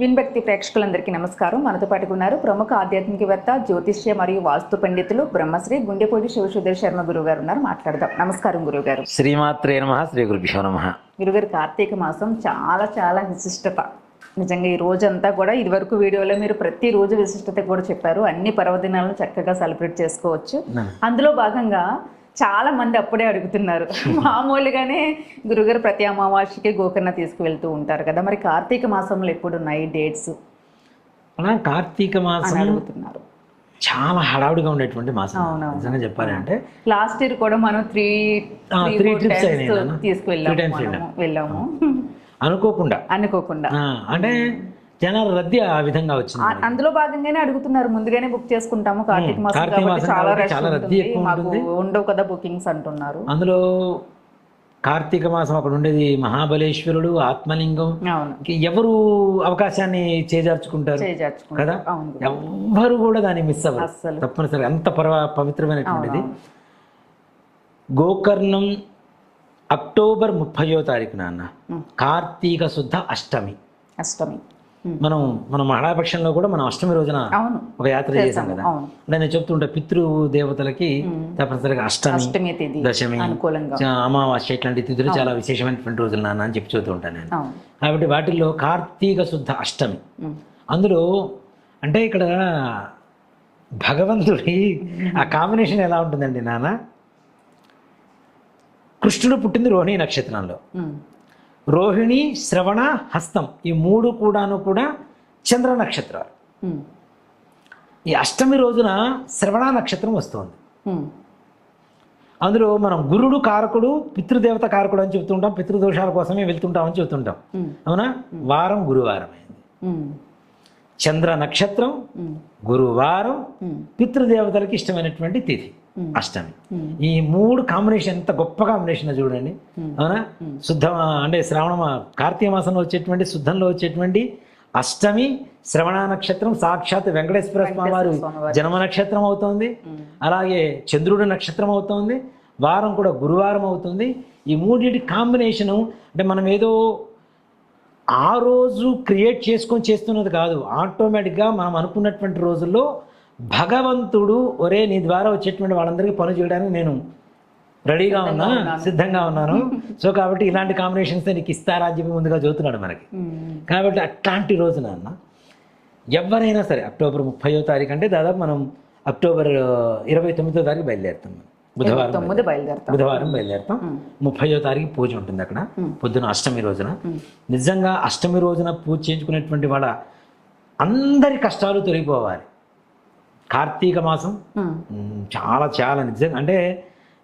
విన్భక్తి ప్రేక్షకులందరికీ నమస్కారం. మనతో పాటుగా ఉన్నారు ప్రముఖ ఆధ్యాత్మికవేత్త జ్యోతిష్య మరియు వాస్తు పండితులు బ్రహ్మశ్రీ గుండెపూడి శివసుధీర్ శర్మ గురువు గారు ఉన్నారు. మాట్లాడదాం. నమస్కారం గురువు గారు శ్రీమాత్రే నమ శ్రీ గురుభ్యో నమ. గురుగారు కార్తీక మాసం చాలా చాలా విశిష్టత. నిజంగా ఈ రోజంతా కూడా ఇదివరకు వీడియోలో మీరు ప్రతి రోజు విశిష్టత కూడా చెప్పారు. అన్ని పర్వదినాలను చక్కగా సెలబ్రేట్ చేసుకోవచ్చు. అందులో భాగంగా చాలా మంది అప్పుడే అడుగుతున్నారు. మామూలుగానే గురుగారు ప్రతి అమావాస్యకి గోకర్ణ తీసుకువెళ్తూ ఉంటారు కదా. మరి కార్తీక మాసంలో ఎప్పుడు ఉన్నాయి డేట్స్? అలా కార్తీక మాసం అడుగుతున్నారు. చాలా హడావుడిగా ఉండేటువంటి మాసం. నిజంగా చెప్పాలి అంటే లాస్ట్ ఇయర్ కూడా మనం త్రీ అయినాయి నాన్న. తీసుకువెళ్ళాము. వెళ్ళాము. అనుకోకుండా. అనుకోకుండా. అంటే జనాల రద్దీ ఆ విధంగా వచ్చింది అందులో భాగంగానే అడుగుతున్నారు. ముందుగానే బుక్ చేసుకుంటాము. కార్తీక మాసం చాలా రద్దీ. ఉండవు కదా బుకింగ్స్ అంటున్నారు. అందులో కార్తీక మాసం అక్కడ ఉండేది మహాబలేశ్వరుడు ఆత్మలింగం. ఎవరు అవకాశాన్ని చేజార్చుకుంటారు? కదా? ఎవ్వరు కూడా దాన్ని మిస్ అవ్వరు. అస్సలు. తప్పనిసరిగా. అంత పర్వ పవిత్రమైనటువంటిది. గోకర్ణం అక్టోబర్ ముప్పయో తారీఖున అన్న ఉం. కార్తీక శుద్ధ అష్టమి. అష్టమి. మనం మన మహాపక్షంలో కూడా మనం అష్టమి రోజున ఒక యాత్ర చేశాం కదా. అంటే నేను చెప్తుంటా పితృ దేవతలకి తప్పనిసరిగా అష్టమి దశమి అమావాస్య ఇట్లాంటి తిథులు చాలా విశేషమైనటువంటి రోజులు నాన్న అని చెప్పి చెబుతూ ఉంటాను నేను. కాబట్టి వాటిల్లో కార్తీక శుద్ధ అష్టమి. అందులో అంటే ఇక్కడ భగవంతుడి ఆ కాంబినేషన్ ఎలా ఉంటుందండి నాన్న? కృష్ణుడు పుట్టింది రోహిణి నక్షత్రంలో. రోహిణి శ్రవణ హస్తం ఈ మూడు కూడాను కూడా చంద్ర నక్షత్రాలు. ఈ అష్టమి రోజున శ్రవణ నక్షత్రం వస్తుంది. అందులో మనం గురుడు కారకుడు పితృదేవత కారకుడు అని చెప్తుంటాం పితృదోషాల కోసమే వెళ్తుంటాం అని చెప్తుంటాం. అవునా వారం గురువారం అయింది. చంద్ర నక్షత్రం. గురువారం. పితృదేవతలకి ఇష్టమైనటువంటి తిథి. అష్టమి. ఉం. ఈ మూడు కాంబినేషన్ ఎంత గొప్ప కాంబినేషన్ చూడండి. అవునా? శుద్ధ అంటే శ్రావణ కార్తీక మాసంలో వచ్చేటువంటి శుద్ధంలో వచ్చేటువంటి అష్టమి శ్రవణ నక్షత్రం సాక్షాత్ వెంకటేశ్వర స్వామి వారు జన్మ నక్షత్రం అవుతోంది. అలాగే చంద్రుడి నక్షత్రం అవుతోంది. వారం కూడా గురువారం అవుతుంది. ఈ మూడింటి కాంబినేషను అంటే మనం ఏదో ఆ రోజు క్రియేట్ చేసుకొని చేస్తున్నది కాదు. ఆటోమేటిక్గా మనం అనుకున్నటువంటి రోజుల్లో భగవంతుడు ఒరే నీ ద్వారా వచ్చేటువంటి వాళ్ళందరికీ పని చేయడానికి నేను రెడీగా ఉన్నా సిద్ధంగా ఉన్నాను. సో కాబట్టి ఇలాంటి కాంబినేషన్స్ నీకు ఇస్తారా అని చెప్పి ముందుగా చదువుతున్నాడు మనకి. కాబట్టి అట్లాంటి రోజున అన్న ఎవరైనా సరే అక్టోబర్ ముప్పయో తారీఖు అంటే దాదాపు మనం అక్టోబర్ ఇరవై తొమ్మిదో తారీఖు బయలుదేరుతాం. బుధవారం తొమ్మిది బయలుదేరుతాం. బుధవారం బయలుదేరుతాం. ముప్పయో తారీఖు పూజ ఉంటుంది అక్కడ. పొద్దున అష్టమి రోజున. నిజంగా అష్టమి రోజున పూజ చేయించుకునేటువంటి వాళ్ళ అందరి కష్టాలు తొలగిపోవాలి. కార్తీక మాసం చాలా చాలా నిజంగా అంటే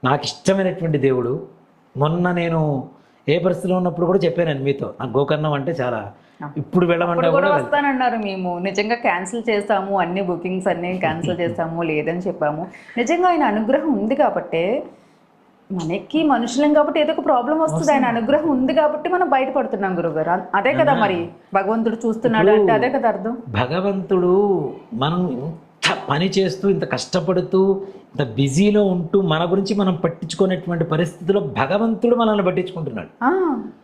నాకు ఇష్టమైనటువంటి దేవుడు. మొన్న నేను ఏ పరిస్థితిలో ఉన్నప్పుడు కూడా చెప్పాను మీతో. నాకు గోకర్ణం అంటే చాలా ఇప్పుడు వెళ్ళమంటే కూడా వస్తానన్నారు మేము. నిజంగా క్యాన్సిల్ చేస్తాము అన్ని బుకింగ్స్ అన్ని క్యాన్సిల్ చేస్తాము లేదని చెప్పాము. నిజంగా ఆయన అనుగ్రహం ఉంది కాబట్టి మనకి మనుషులం కాబట్టి ఏదో ఒక ప్రాబ్లం వస్తుంది. ఆయన అనుగ్రహం ఉంది కాబట్టి మనం బయటపడుతున్నాం గురుగారు అదే కదా మరి. భగవంతుడు చూస్తున్నాడు అంటే అదే కదా అర్థం. భగవంతుడు మనం ఇంత పని చేస్తూ ఇంత కష్టపడుతూ ఇంత బిజీలో ఉంటూ మన గురించి మనం పట్టించుకునేటువంటి పరిస్థితిలో భగవంతుడు మనల్ని పట్టించుకుంటున్నాడు.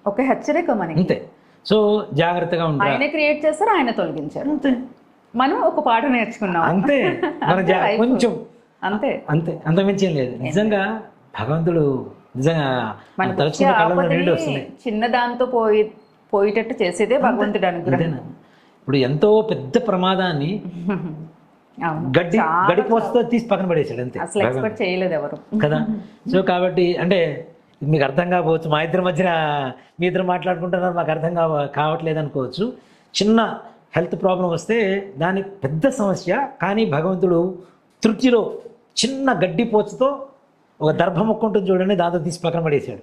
ఒక హెచ్చరిక మనకి. అంతే. సో జాగ్రత్తగా ఉంటా ఆయన క్రియేట్ చేస్తారు ఆయన తొలగించారు. అంతే. మనం ఒక పాట నేర్చుకున్నాం. అంతే. మన. కొంచెం. అంతే. అంతే. అంత మించి ఏం లేదు నిజంగా భగవంతుడు నిజంగా చిన్న దాంతో పోయి పోయేటట్టు చేసేదే భగవంతుడి అనుగ్రహం. అంతేనా? ఇప్పుడు ఎంతో పెద్ద ప్రమాదాన్ని అవును. గడ్డి గడిపోస్తూ తీసి పక్కన పడేశాడు అంతే. అసలు ఎక్స్పెక్ట్ చేయలేదు ఎవరు. కదా? సో కాబట్టి అంటే మీకు అర్థం కాకపోవచ్చు మా ఇద్దరి మధ్యన మీ ఇద్దరు మాట్లాడుకుంటున్నారు మాకు అర్థం కావ కావట్లేదు అనుకోవచ్చు. చిన్న హెల్త్ ప్రాబ్లం వస్తే దాని పెద్ద సమస్య కానీ భగవంతుడు తృప్తిలో చిన్న గడ్డి పోచుతో ఒక దర్భ మొక్క ఉంటుంది చూడండి దాంతో తీసి పక్కన పడేశాడు.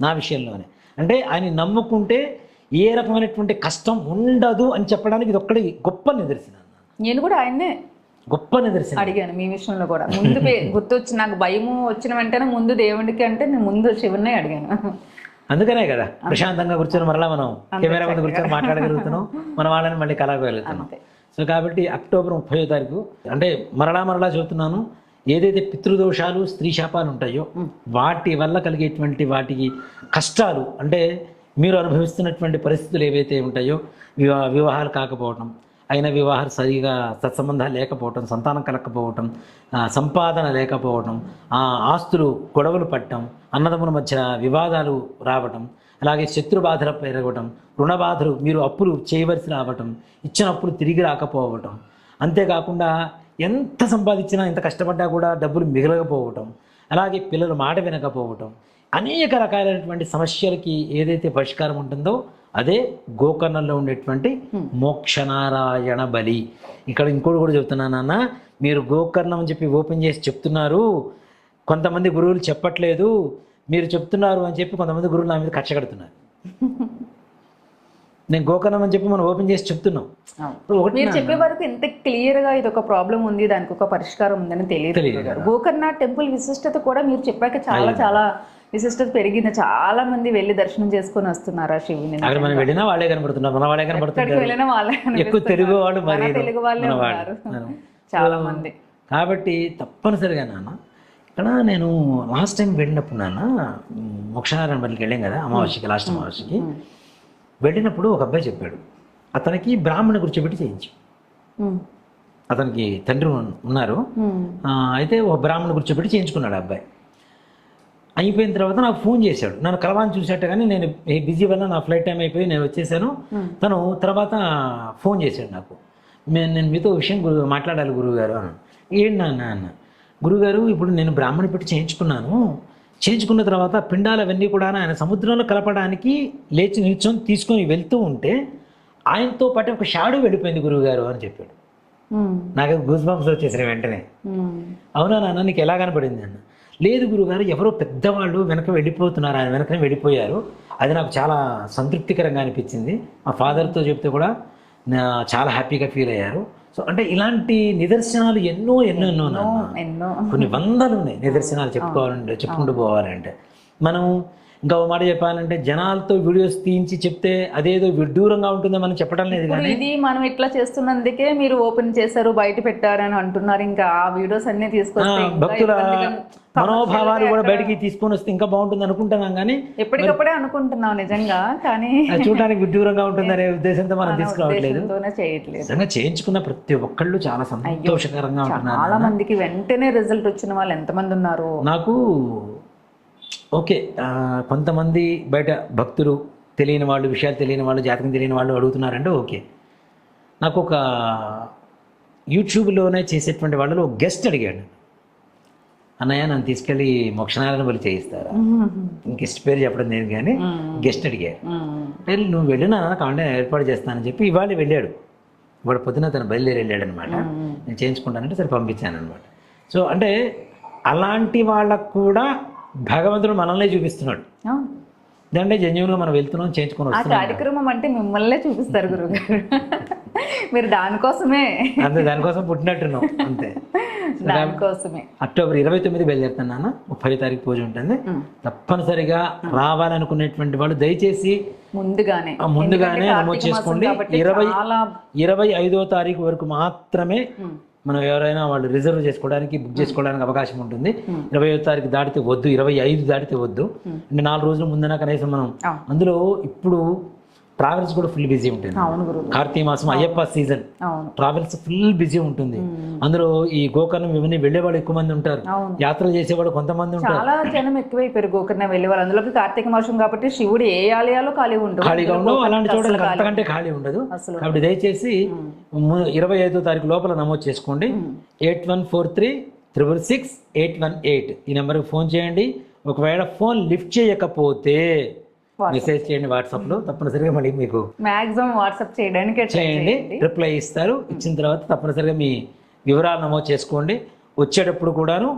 నా విషయంలోనే. అంటే ఆయన నమ్ముకుంటే ఏ రకమైనటువంటి కష్టం ఉండదు అని చెప్పడానికి ఇది ఒక్కడి గొప్ప నిదర్శనం. నేను కూడా ఆయన్నే గొప్ప నిదర్శనం అడిగాను మీ విషయంలో కూడా. ముందు గుర్తొచ్చి నాకు భయము వచ్చిన వెంటనే ముందు దేవుడికి అంటే నేను ముందు శివున్నే అడిగాను. అందుకనే కదా ప్రశాంతంగా కూర్చొని మరలా మనం కెమెరా ముందు కూర్చొని మాట్లాడగలుగుతున్నాం. మన వాళ్ళని మళ్ళీ కలగలుగుతున్నాం సో కాబట్టి అక్టోబర్ ముప్పై తారీఖు అంటే మరలా మరలా చెబుతున్నాను ఏదైతే పితృదోషాలు స్త్రీ శాపాలు ఉంటాయో వాటి వల్ల కలిగేటువంటి వాటికి కష్టాలు అంటే మీరు అనుభవిస్తున్నటువంటి పరిస్థితులు ఏవైతే ఉంటాయో వివా వివాహాలు కాకపోవటం అయిన వివాహాలు సరిగా సత్సంబంధాలు లేకపోవటం సంతానం కలగకపోవటం సంపాదన లేకపోవటం ఆ, ఆస్తులు గొడవలు పట్టడం అన్నదమ్ముల మధ్య వివాదాలు రావటం అలాగే శత్రు బాధలు పెరగటం రుణ బాధలు మీరు అప్పులు చేయవలసి రావటం ఇచ్చిన అప్పులు తిరిగి రాకపోవటం. అంతేకాకుండా ఎంత సంపాదించినా ఎంత కష్టపడ్డా కూడా డబ్బులు మిగలకపోవటం అలాగే పిల్లలు మాట వినకపోవటం అనేక రకాలైనటువంటి సమస్యలకి ఏదైతే పరిష్కారం ఉంటుందో అదే గోకర్ణంలో ఉండేటువంటి మోక్షనారాయణ బలి. ఇక్కడ ఇంకోటి కూడా చెప్తున్నాను నాన్న మీరు గోకర్ణం అని చెప్పి ఓపెన్ చేసి చెప్తున్నారు. కొంతమంది గురువులు చెప్పట్లేదు. మీరు చెప్తున్నారు అని చెప్పి కొంతమంది గురువులు నా మీద కక్ష కడుతున్నారు. నేను గోకర్ణం అని చెప్పి మనం ఓపెన్ చేసి చెప్తున్నాం. మీరు చెప్పే వరకు ఎంత క్లియర్గా ఇది ఒక ప్రాబ్లం ఉంది దానికి ఒక పరిష్కారం ఉందని తెలియదు. గోకర్ణ టెంపుల్ విశిష్టత కూడా మీరు చెప్పాక చాలా చాలా విశిష్టత పెరిగింది చాలా మంది వెళ్ళి దర్శనం చేసుకొని వస్తున్నారు ఆ శివుని అక్కడ మనం వెళ్ళినా వాళ్ళే కనబడుతున్నారు మన వాళ్ళే కనబడుతుంటారు వెళ్ళిన వాళ్ళే ఎక్కువ. తెలుగు వాళ్ళు మరి తెలుగు వాళ్ళే. ఉన్నారు. చాలా మంది. కాబట్టి తప్పనిసరిగా నాన్న ఇక్కడ నేను లాస్ట్ టైం వెళ్ళినప్పుడు నాన్న మ్, మోక్షనారాయణ బలికి వెళ్ళాం కదా అమావాస్యకి లాస్ట్ అమావాస్యకి. వెళ్ళినప్పుడు ఒక అబ్బాయి చెప్పాడు అతనికి బ్రాహ్మణ కూర్చోబెట్టి చేయించు. అతనికి తండ్రి ఉన్- ఉన్నారు అయితే ఒక బ్రాహ్మణ కూర్చోబెట్టి చేయించుకున్నాడు అబ్బాయి. అయిపోయిన తర్వాత నాకు ఫోన్ చేశాడు. నన్ను కలవాలని చూసేట కానీ నేను బిజీ వల్ల నా ఫ్లైట్ టైం అయిపోయి నేను వచ్చేసాను. తను తర్వాత ఫోన్ చేశాడు నాకు. నేను మీతో విషయం గురు మాట్లాడాలి గురువుగారు అని. ఏంటి నాన్న అన్న? గురుగారు ఇప్పుడు నేను బ్రాహ్మణ పెట్టి చేయించుకున్నాను. చేయించుకున్న తర్వాత పిండాలు అవన్నీ కూడా ఆయన సముద్రంలో కలపడానికి లేచి నిల్చొని తీసుకొని వెళ్తూ ఉంటే ఆయనతో పాటు ఒక షాడో వెళ్ళిపోయింది గురువుగారు అని చెప్పాడు. నాకు గూస్ బంప్స్ వచ్చేసిన వెంటనే. అవునా నాన్న నీకు ఎలా కనపడింది అన్న? లేదు గురుగారు ఎవరో పెద్దవాళ్ళు వెనక వెళ్ళిపోతున్నారు ఆయన వెనకనే వెళ్ళిపోయారు. అది నాకు చాలా సంతృప్తికరంగా అనిపించింది. మా ఫాదర్తో చెప్తే కూడా చాలా హ్యాపీగా ఫీల్ అయ్యారు. సో అంటే ఇలాంటి నిదర్శనాలు ఎన్నో ఎన్నో ఎన్నో కొన్ని వందలు ఉన్నాయి నిదర్శనాలు చెప్పుకోవాలంటే చెప్పుకుంటూ పోవాలంటే. మనం ఇంకా ఒక మాట చెప్పాలంటే జనాలతో వీడియోస్ తీయించి చెప్తే అదేదో విడ్డూరంగా ఉంటుందో మనం చెప్పడం లేదు కానీ ఇది మనం ఇట్లా చేస్తున్నందుకే మీరు ఓపెన్ చేశారు బయట పెట్టారని అంటున్నారు. ఇంకా ఆ వీడియోస్ అన్ని తీసుకొస్తే భక్తుల మనోభావాలు కూడా బయటికి తీసుకొని వస్తే ఇంకా బాగుంటుంది అనుకుంటున్నాం కానీ ఎప్పటికప్పుడే అనుకుంటున్నాం నిజంగా కానీ చూడడానికి విడ్డూరంగా ఉంటుందనే ఉద్దేశంతో మనం తీసుకురావట్లేదు నిజంగా చేయించుకున్న ప్రతి ఒక్కళ్ళు చాలా సంతోషకరంగా ఉంటున్నారు చాలా మందికి వెంటనే రిజల్ట్ వచ్చిన వాళ్ళు ఎంతమంది ఉన్నారు? నాకు ఓకే కొంతమంది బయట భక్తులు తెలియని వాళ్ళు విషయాలు తెలియని వాళ్ళు జాతకం తెలియని వాళ్ళు అడుగుతున్నారంటే ఓకే. నాకు ఒక యూట్యూబ్లోనే చేసేటువంటి వాళ్ళలో ఒక గెస్ట్ అడిగాడు. అన్నయ్య నన్ను తీసుకెళ్ళి మోక్షనారాయణ బలి చేయిస్తారా? గెస్ట్ పేరు చెప్పడం నేను కానీ గెస్ట్ అడిగాడు ఉమ్. వెళ్ళి నువ్వు వెళ్ళినా కావాలంటే నేను ఏర్పాటు చేస్తానని చెప్పి ఇవాళ వెళ్ళాడు. ఇవాళ పొద్దున తను బయలుదేరి వెళ్ళాడు అనమాట నేను చేయించుకుంటానంటే సరే పంపించాను అనమాట సో అంటే అలాంటి వాళ్ళకు కూడా భగవంతుడు మనల్నే చూపిస్తున్నాడు. అంటే జన్యువులో మనం వెళ్తున్నాం చేయించుకొని ఆ కార్యక్రమం అంటే మిమ్మల్నే చూపిస్తారు గురుగారు మీరు దానికోసమే. అంతే దానికోసం పుట్టినట్టున్నాం అంతే. దానికోసమే. అక్టోబర్ ఇరవై తొమ్మిది బయలుదేరుతున్నాను ముప్పై తారీఖు పూజ ఉంటుంది. తప్పనిసరిగా రావాలనుకునేటువంటి వాళ్ళు దయచేసి ముందుగానే. ముందుగానే నమోదు చేసుకోండి. ఇరవై ఇరవై ఐదో తారీఖు వరకు మాత్రమే. మనం ఎవరైనా వాళ్ళు రిజర్వ్ చేసుకోవడానికి బుక్ చేసుకోవడానికి అవకాశం ఉంటుంది. ఇరవై ఐదో తారీఖు దాటితే వద్దు ఇరవై ఐదు దాటితే వద్దు. అంటే నాలుగు రోజుల ముందన కనీసం మనం. అందులో ఇప్పుడు ట్రావెల్స్ కూడా ఫుల్ బిజీ ఉంటుంది. కార్తీక మాసం Ayyappa season travels full busy ఉంటుంది. అందులో ఈ గోకర్ణం ఇవన్నీ వెళ్ళేవాళ్ళు ఎక్కువ మంది ఉంటారు. యాత్రలు చేసేవాళ్ళు కొంతమంది ఉంటారు. చాలా జనం ఎక్కువైపోయారు గోకర్ణ వెళ్ళే వాళ్ళు అందులోకి కార్తీక మాసం కాబట్టి శివుడు ఏ ఆలయాలు ఖాళీ ఉండవు ఖాళీగా ఉండవు. అలాంటి చోట్ల అంతకంటే ఖాళీ ఉండదు. కాబట్టి దయచేసి ఇరవై ఐదో తారీఖు లోపల నమోదు చేసుకోండి. Eight one four three triple six eight one eight. ఈ నెంబర్కి ఫోన్ చేయండి. ఒకవేళ ఫోన్ లిఫ్ట్ చేయకపోతే మెసేజ్ చేయండి వాట్సాప్లో తప్పనిసరిగా మళ్ళీ మీకు మాక్సిమం వాట్సాప్ చేయడానికి చేయండి. రిప్లై ఇస్తారు. ఇచ్చిన తర్వాత తప్పనిసరిగా మీ వివరాలు నమోదు చేసుకోండి. వచ్చేటప్పుడు కూడాను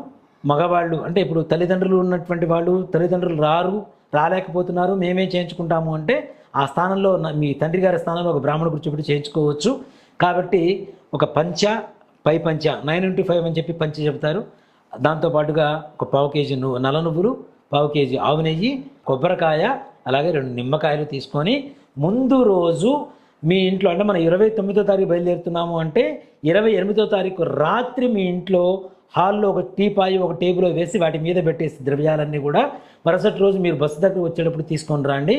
మగవాళ్ళు అంటే ఇప్పుడు తల్లిదండ్రులు ఉన్నటువంటి వాళ్ళు తల్లిదండ్రులు రారు రాలేకపోతున్నారు మేమే చేయించుకుంటాము అంటే ఆ స్థానంలో మీ తండ్రి గారి స్థానంలో ఒక బ్రాహ్మణ కూర్చోబెట్టి చేయించుకోవచ్చు. కాబట్టి ఒక పంచ పై పంచ నైన్ ఇంటూ ఫైవ్ అని చెప్పి పంచ చెబుతారు. దాంతోపాటుగా ఒక పావు కేజీ నువ్వు నల్ల నువ్వులు పావు కేజీ ఆవు నెయ్యి కొబ్బరికాయ అలాగే రెండు నిమ్మకాయలు తీసుకొని ముందు రోజు మీ ఇంట్లో అంటే మనం ఇరవై తొమ్మిదో తారీఖు బయలుదేరుతున్నాము అంటే ఇరవై ఎనిమిదో తారీఖు రాత్రి మీ ఇంట్లో హాల్లో ఒక టీపాయి ఒక టేబుల్ వేసి వాటి మీద పెట్టేసి ద్రవ్యాలన్నీ కూడా మరుసటి రోజు మీరు బస్సు దగ్గర వచ్చేటప్పుడు తీసుకొని రండి.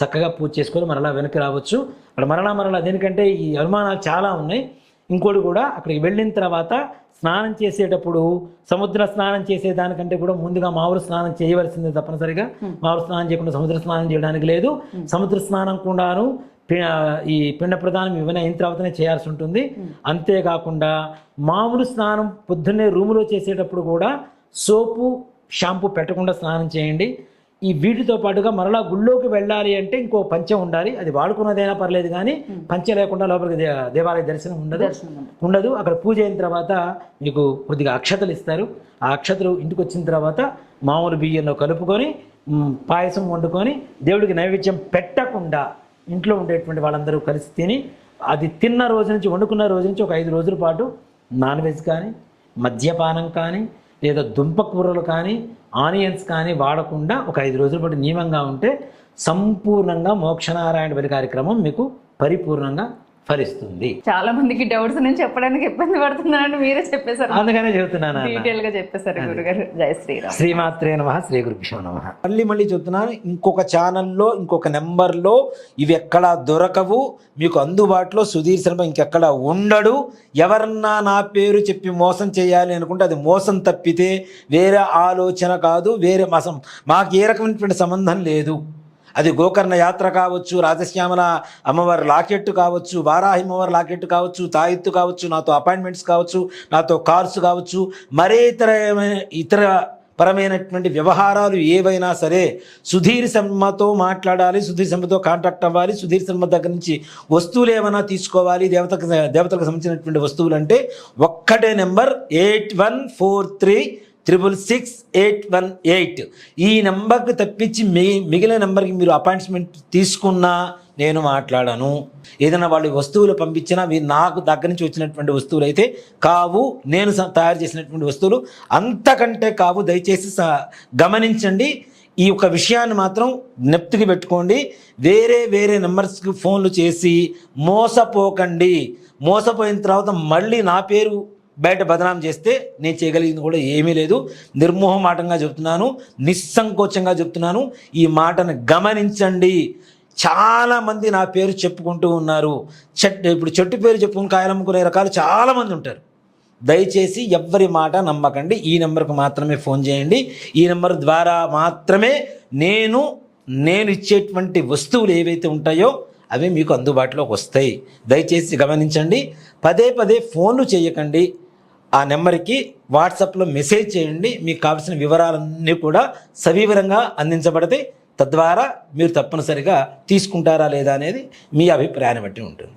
చక్కగా పూజ చేసుకొని మరలా వెనక్కి రావచ్చు. అక్కడ మరలా మరలా దేనికంటే ఈ అనుమానాలు చాలా ఉన్నాయి. ఇంకోటి కూడా అక్కడికి వెళ్ళిన తర్వాత స్నానం చేసేటప్పుడు సముద్ర స్నానం చేసే దానికంటే కూడా ముందుగా మామూలు స్నానం చేయవలసిందే తప్పనిసరిగా. మామూలు స్నానం చేయకుండా సముద్ర స్నానం చేయడానికి లేదు. సముద్ర స్నానం కూడాను పి- ఈ పిండ ప్రదానం ఇవన్నీ అయిన తర్వాతనే చేయాల్సి ఉంటుంది. అంతేకాకుండా మామూలు స్నానం పొద్దున్నే రూములో చేసేటప్పుడు కూడా సోపు షాంపూ పెట్టకుండా స్నానం చేయండి. ఈ వీటితో పాటుగా మరలా గుళ్ళోకి వెళ్ళాలి అంటే ఇంకో పంచె ఉండాలి. అది వాడుకున్నదైనా పర్లేదు కానీ పంచె లేకుండా లోపలికి దేవాలయ దర్శనం ఉండదు. ఉండదు. అక్కడ పూజ అయిన తర్వాత మీకు కొద్దిగా అక్షతలు ఇస్తారు. ఆ అక్షతలు ఇంటికి వచ్చిన తర్వాత మామూలు బియ్యంలో కలుపుకొని పాయసం వండుకొని దేవుడికి నైవేద్యం పెట్టకుండా ఇంట్లో ఉండేటువంటి వాళ్ళందరూ కలిసి తిని అది తిన్న రోజు నుంచి వండుకున్న రోజు నుంచి ఒక ఐదు రోజుల పాటు నాన్ వెజ్ కానీ మద్యపానం కానీ లేదా దుంప కూరలు కానీ ఆనియన్స్ కానీ వాడకుండా ఒక ఐదు రోజుల పాటు నియమంగా ఉంటే సంపూర్ణంగా మోక్షనారాయణ బలి కార్యక్రమం మీకు పరిపూర్ణంగా ఫలిస్తుంది. చాలా మందికి డౌట్స్ నేను చెప్పడానికి ఇబ్బంది పడుతున్నానని మీరే చెప్పేశారు. అందుకనే చెబుతున్నాను. డీటెయిల్గా చెప్పేశారు గురుగారు. జై శ్రీరామ్. శ్రీమాత్రే నమ శ్రీ గురుభ్యో నమ. మళ్ళీ మళ్ళీ చెప్తున్నాను ఇంకొక ఛానల్లో ఇంకొక నెంబర్లో ఇవి ఎక్కడా దొరకవు. మీకు అందుబాటులో సుధీర్ శర్మ ఇంకెక్కడ ఉండడు. ఎవరన్నా నా పేరు చెప్పి మోసం చేయాలి అనుకుంటే అది మోసం తప్పితే వేరే ఆలోచన కాదు వేరే మాసం మాకు ఏ రకమైనటువంటి సంబంధం లేదు. అది గోకర్ణ యాత్ర కావచ్చు రాజశ్యామల అమ్మవారి లాకెట్ కావచ్చు వారాహి అమ్మవారి లాకెట్ కావచ్చు తాయిత్తు కావచ్చు నాతో అపాయింట్మెంట్స్ కావచ్చు నాతో కార్స్ కావచ్చు మరే ఇతర ఇతర పరమైనటువంటి వ్యవహారాలు ఏవైనా సరే సుధీర్ శర్మతో మాట్లాడాలి సుధీర్ శర్మతో కాంటాక్ట్ అవ్వాలి సుధీర్ శర్మ దగ్గర నుంచి వస్తువులు ఏమైనా తీసుకోవాలి దేవతకు దేవతలకు సంబంధించినటువంటి వస్తువులు అంటే ఒక్కటే number eight one four three triple six eight one eight ఈ నెంబర్కి తప్పించి మి మిగిలిన నెంబర్కి మీరు అపాయింట్మెంట్ తీసుకున్నా నేను మాట్లాడను. ఏదైనా వాళ్ళు వస్తువులు పంపించినా మీరు నాకు దగ్గర నుంచి వచ్చినటువంటి వస్తువులు అయితే కావు నేను స- తయారు చేసినటువంటి వస్తువులు అంతకంటే కావు. దయచేసి స- గమనించండి. ఈ యొక్క విషయాన్ని మాత్రం జ్ఞప్తికి పెట్టుకోండి. వేరే వేరే నెంబర్స్కి ఫోన్లు చేసి మోసపోకండి. మోసపోయిన తర్వాత మళ్ళీ నా పేరు బయట బదనాం చేస్తే నేను చేయగలిగింది కూడా ఏమీ లేదు. నిర్మోహమాటంగా చెప్తున్నాను నిస్సంకోచంగా చెప్తున్నాను. ఈ మాటను గమనించండి. చాలామంది నా పేరు చెప్పుకుంటూ ఉన్నారు. చెట్టు ఇప్పుడు చెట్టు పేరు చెప్పుకుని కాయలమ్ముకునే రకాలు చాలామంది ఉంటారు. దయచేసి ఎవ్వరి మాట నమ్మకండి. ఈ నెంబర్కు మాత్రమే ఫోన్ చేయండి. ఈ నెంబర్ ద్వారా మాత్రమే నేను నేను ఇచ్చేటువంటి వస్తువులు ఏవైతే ఉంటాయో అవి మీకు అందుబాటులోకి వస్తాయి. దయచేసి గమనించండి. పదే పదే ఫోన్లు చేయకండి. ఆ నెంబర్కి వాట్సాప్లో మెసేజ్ చేయండి. మీకు కావాల్సిన వివరాలన్నీ కూడా సవివరంగా అందించబడతాయి తద్వారా మీరు తప్పనిసరిగా తీసుకుంటారా లేదా అనేది మీ అభిప్రాయాన్ని బట్టి ఉంటుంది.